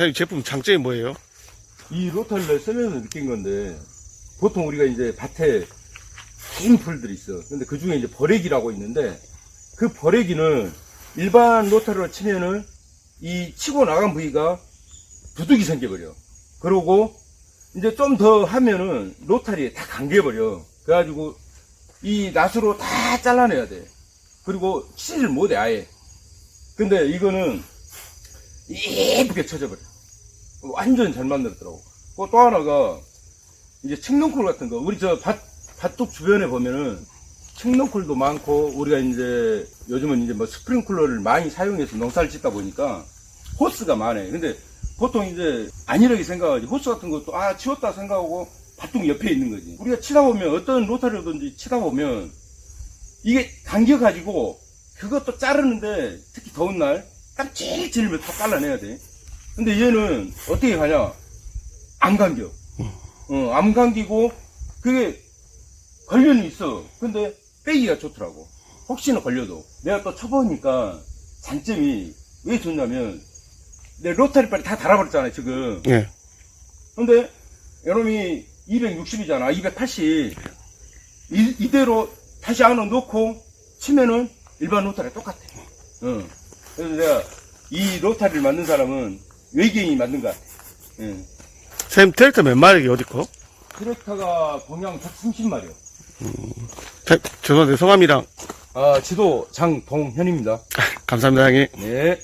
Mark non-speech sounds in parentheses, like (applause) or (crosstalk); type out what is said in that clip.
사장님 제품 장점이 뭐예요? 이 로타리를 쓰면서 느낀 건데 보통 우리가 이제 밭에 긴 풀들이 있어. 근데 그 중에 이제 버레기라고 있는데 그 버레기는 일반 로타리로 치면은 이 치고 나간 부위가 두둑이 생겨버려. 그러고 이제 좀 더 하면은 로타리에 다 감겨버려. 그래가지고 이 낫으로 다 잘라내야 돼. 그리고 치질 못해 아예. 근데 이거는 예쁘게 쳐져버려. 완전 잘 만들었더라고. 그또 하나가 이제 칡농쿨 같은 거 우리 저 밭 밭둑 주변에 보면은 칡농쿨도 많고 우리가 이제 요즘은 이제 뭐 스프링클러를 많이 사용해서 농사를 짓다 보니까 호스가 많아요. 근데 보통 이제 안일하게 생각하지 호스 같은 것도 아 치웠다 생각하고 밭둑 옆에 있는 거지. 우리가 치다 보면 어떤 로타리든지 치다 보면 이게 감겨가지고 그것도 자르는데 특히 더운 날 깜찍 질면 다 잘라내야 돼. 근데 얘는 어떻게 가냐? 안 감겨. 어, 안 감기고 그게 걸려는 있어. 근데 빼기가 좋더라고. 혹시나 걸려도. 내가 또 쳐보니까 장점이 왜 좋냐면 내 로타리 빨리 다 달아버렸잖아요, 지금. 예. 근데 여놈이 260이잖아, 280. 이, 이대로 다시 안어 놓고 치면은 일반 로타리 똑같아. 응. 그래서 내가 이 로타리를 만든 사람은 외계인이 만든 것 같아. 응. 사장님 트랙터 몇 마력이 어디 거? 트랙터가 공양 130마리요. 자, 죄송한데 성함이랑 아, 지도 장동현입니다. (laughs) 감사합니다, 형님. 네.